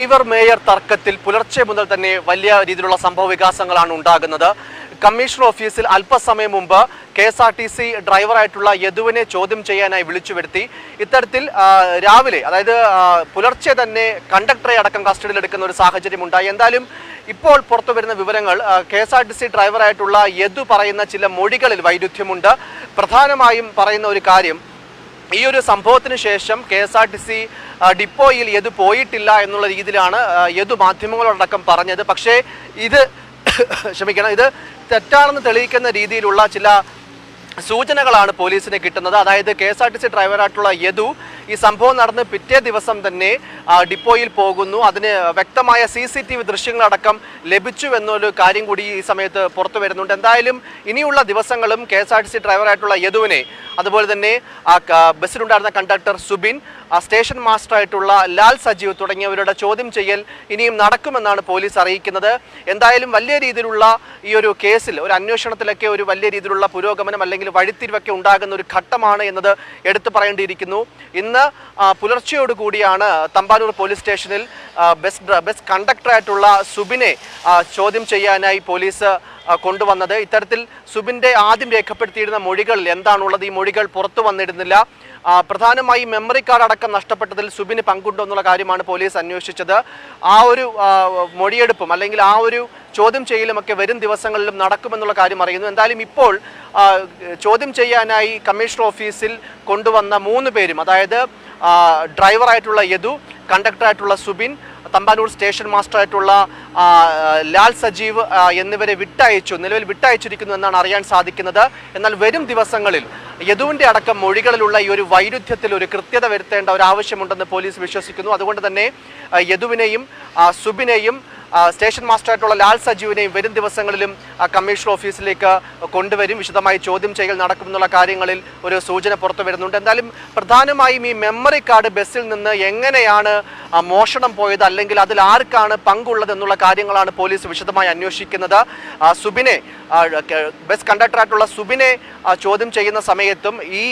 Driver mayor തർക്കത്തിൽ പുലർച്ചെ മുതൽ തന്നെ വലിയ രീതിയിലുള്ള സംഭവ വികാസങ്ങളാണ് ഉണ്ടാകുന്നത്. കമ്മീഷണർ ഓഫീസിൽ അല്പസമയം മുമ്പ് K S R T C ഡ്രൈവറായിട്ടുള്ള യദുവിനെ ചോദ്യം ചെയ്യാനായി വിളിച്ചു വരുത്തി. ഇത്തരത്തിൽ രാവിലെ അതായത് പുലർച്ചെ തന്നെ കണ്ടക്ടറെ അടക്കം കസ്റ്റഡിയിൽ എടുക്കുന്ന ഒരു സാഹചര്യം ഉണ്ടായി. എന്തായാലും ഇപ്പോൾ പുറത്തു വരുന്ന വിവരങ്ങൾ K S R T C ഡ്രൈവറായിട്ടുള്ള Yadu പറയുന്ന ചില മൊഴികളിൽ വൈരുദ്ധ്യമുണ്ട്. പ്രധാനമായും പറയുന്ന ഒരു കാര്യം ഈ ഒരു സംഭവത്തിന് ശേഷം K S R T C ഡിപ്പോയിൽ യദു പോയിട്ടില്ല എന്നുള്ള രീതിയിലാണ് യദു മാധ്യമങ്ങളോടക്കം പറഞ്ഞത്. പക്ഷേ ഇത് ക്ഷമിക്കണം ഇത് തെറ്റാണെന്ന് തെളിയിക്കുന്ന രീതിയിലുള്ള ചില സൂചനകളാണ് പോലീസിന് കിട്ടുന്നത്. അതായത് K S R T C ഡ്രൈവറായിട്ടുള്ള Yadu ഈ സംഭവം നടന്ന് പിറ്റേ ദിവസം തന്നെ ഡിപ്പോയിൽ പോകുന്നു. അതിന് വ്യക്തമായ സി സി ടി വി ദൃശ്യങ്ങളടക്കം ലഭിച്ചു എന്നൊരു കാര്യം കൂടി ഈ സമയത്ത് പുറത്തു വരുന്നുണ്ട്. എന്തായാലും ഇനിയുള്ള ദിവസങ്ങളും K S R T C ഡ്രൈവറായിട്ടുള്ള യദുവിനെ അതുപോലെ തന്നെ ആ ബസ്സിലുണ്ടായിരുന്ന കണ്ടക്ടർ സുബിൻ സ്റ്റേഷൻ മാസ്റ്ററായിട്ടുള്ള ലാൽ സജീവ് തുടങ്ങിയവരുടെ ചോദ്യം ചെയ്യൽ ഇനിയും നടക്കുമെന്നാണ് പോലീസ് അറിയിക്കുന്നത്. എന്തായാലും വലിയ രീതിയിലുള്ള ഈ ഒരു കേസിൽ ഒരു അന്വേഷണത്തിലൊക്കെ ഒരു വലിയ രീതിയിലുള്ള പുരോഗമനം അല്ലെങ്കിൽ വഴിത്തിരിവൊക്കെ ഉണ്ടാകുന്ന ഒരു ഘട്ടമാണ് എന്നത് എടുത്തു പറയേണ്ടിയിരിക്കുന്നു. ഇന്ന് ആ, പുലർച്ചെയോടുകൂടിയാണ് തമ്പാനൂർ പോലീസ് സ്റ്റേഷനിൽ ബസ് ബസ് കണ്ടക്ടറായിട്ടുള്ള സുബിനെ ചോദ്യം ചെയ്യാനായി പോലീസ് കൊണ്ടുവന്നത്. ഇത്തരത്തിൽ സുബിന്റെ ആദ്യം രേഖപ്പെടുത്തിയിരുന്ന മൊഴികൾ എന്താണുള്ളത്? ഈ മൊഴികൾ പുറത്തു വന്നിരുന്നില്ല പ്രധാനമായി മെമ്മറി കാർഡ് അടക്കം നഷ്ടപ്പെട്ടതിൽ സുബിന് പങ്കുണ്ടോ എന്നുള്ള കാര്യമാണ് പോലീസ് അന്വേഷിച്ചത്. ആ ഒരു മൊഴിയെടുപ്പും അല്ലെങ്കിൽ ആ ഒരു ചോദ്യം ചെയ്യലുമൊക്കെ വരും ദിവസങ്ങളിലും നടക്കുമെന്നുള്ള കാര്യം അറിയുന്നു. എന്തായാലും ഇപ്പോൾ ചോദ്യം ചെയ്യാനായി കമ്മീഷണർ ഓഫീസിൽ കൊണ്ടുവന്ന മൂന്ന് പേരും അതായത് ഡ്രൈവറായിട്ടുള്ള യദു കണ്ടക്ടറായിട്ടുള്ള സുബിൻ തമ്പാനൂർ സ്റ്റേഷൻ മാസ്റ്ററായിട്ടുള്ള ലാൽ സജീവ് എന്നിവരെ വിട്ടയച്ചു നിലവിൽ വിട്ടയച്ചിരിക്കുന്നു എന്നാണ് അറിയാൻ സാധിക്കുന്നത്. എന്നാൽ വരും ദിവസങ്ങളിൽ യദുവിന്റെ അടക്കം മൊഴികളിലുള്ള ഈ ഒരു വൈരുദ്ധ്യത്തിൽ ഒരു കൃത്യത വരുത്തേണ്ട ഒരു ആവശ്യമുണ്ടെന്ന് പോലീസ് വിശ്വസിക്കുന്നു. അതുകൊണ്ട് തന്നെ യദുവിനെയും സുബിനെയും സ്റ്റേഷൻ മാസ്റ്ററായിട്ടുള്ള ലാൽ സജീവിനെയും വരും ദിവസങ്ങളിലും കമ്മീഷൻ ഓഫീസിലേക്ക് കൊണ്ടുവരും. വിശദമായി ചോദ്യം ചെയ്യൽ നടക്കുമെന്നുള്ള കാര്യങ്ങളിൽ ഒരു സൂചന പുറത്തു വരുന്നുണ്ട്. എന്തായാലും പ്രധാനമായും ഈ മെമ്മറി കാർഡ് ബസ്സിൽ നിന്ന് എങ്ങനെയാണ് മോഷണം പോയത് അല്ലെങ്കിൽ അതിൽ ആർക്കാണ് പങ്കുള്ളത് എന്നുള്ള കാര്യങ്ങളാണ് പോലീസ് വിശദമായി അന്വേഷിക്കുന്നത്. സുബിനെ ബസ് കണ്ടക്ടറായിട്ടുള്ള സുബിനെ ചോദ്യം ചെയ്യുന്ന സമയത്തും ഈ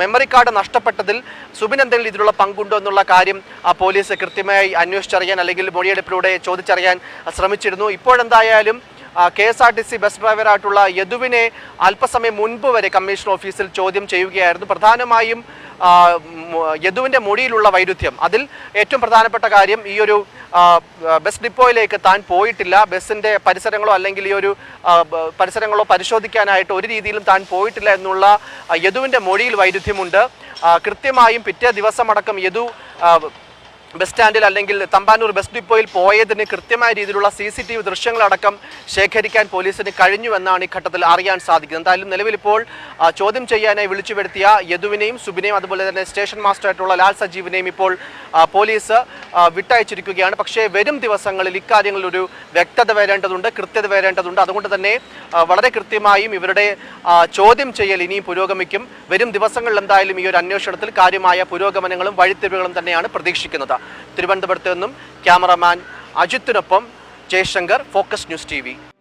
മെമ്മറി കാർഡ് നഷ്ടപ്പെട്ടതിൽ സുബിൻ എന്തെങ്കിലും ഇതിലുള്ള പങ്കുണ്ടോ എന്നുള്ള കാര്യം പോലീസ് കൃത്യമായി അന്വേഷിച്ചറിയാൻ അല്ലെങ്കിൽ മൊഴിയെടുപ്പിലൂടെ ചോദിച്ചറിയാൻ ശ്രമിച്ചിരുന്നു. ഇപ്പോഴെന്തായാലും K S R T C bus ഡ്രൈവറായിട്ടുള്ള യദുവിനെ അല്പസമയം മുൻപ് വരെ കമ്മീഷൻ ഓഫീസിൽ ചോദ്യം ചെയ്യുകയായിരുന്നു. പ്രധാനമായും യദുവിന്റെ മൊഴിയിലുള്ള വൈരുദ്ധ്യം. അതിൽ ഏറ്റവും പ്രധാനപ്പെട്ട കാര്യം ഈ ഒരു ബസ് ഡിപ്പോയിലേക്ക് താൻ പോയിട്ടില്ല. ബസ്സിന്റെ പരിസരങ്ങളോ അല്ലെങ്കിൽ ഈ ഒരു പരിസരങ്ങളോ പരിശോധിക്കാനായിട്ട് ഒരു രീതിയിലും താൻ പോയിട്ടില്ല എന്നുള്ള യദുവിന്റെ മൊഴിയിൽ വൈരുദ്ധ്യമുണ്ട്. കൃത്യമായും പിറ്റേ ദിവസമടക്കം യദു ബസ് സ്റ്റാൻഡിൽ അല്ലെങ്കിൽ തമ്പാനൂർ ബസ് ഡിപ്പോയിൽ പോയതിന് കൃത്യമായ രീതിയിലുള്ള സി സി ടി വി ദൃശ്യങ്ങളടക്കം ശേഖരിക്കാൻ പോലീസിന് കഴിഞ്ഞു എന്നാണ് ഈ ഘട്ടത്തിൽ അറിയാൻ സാധിക്കുന്നത്. എന്തായാലും നിലവിലിപ്പോൾ ചോദ്യം ചെയ്യാനായി വിളിച്ചു വരുത്തിയ യദുവിനെയും സുബിനെയും അതുപോലെ തന്നെ സ്റ്റേഷൻ മാസ്റ്ററായിട്ടുള്ള ലാൽ സജീവിനെയും ഇപ്പോൾ പോലീസ് വിട്ടയച്ചിരിക്കുകയാണ്. പക്ഷേ വരും ദിവസങ്ങളിൽ ഇക്കാര്യങ്ങളിൽ ഒരു വ്യക്തത വരേണ്ടതുണ്ട് കൃത്യത വരേണ്ടതുണ്ട്. അതുകൊണ്ട് തന്നെ വളരെ കൃത്യമായും ഇവരുടെ ചോദ്യം ചെയ്യൽ ഇനിയും പുരോഗമിക്കും. വരും ദിവസങ്ങളിൽ എന്തായാലും ഈ ഒരു അന്വേഷണത്തിൽ കാര്യമായ പുരോഗമനങ്ങളും വഴിത്തിരിവുകളും തന്നെയാണ് പ്രതീക്ഷിക്കുന്നത്. തിരുവനന്തപുരത്ത് നിന്നും ക്യാമറമാൻ അജിത്തിനൊപ്പം ജയശങ്കർ ഫോക്കസ് ന്യൂസ് ടി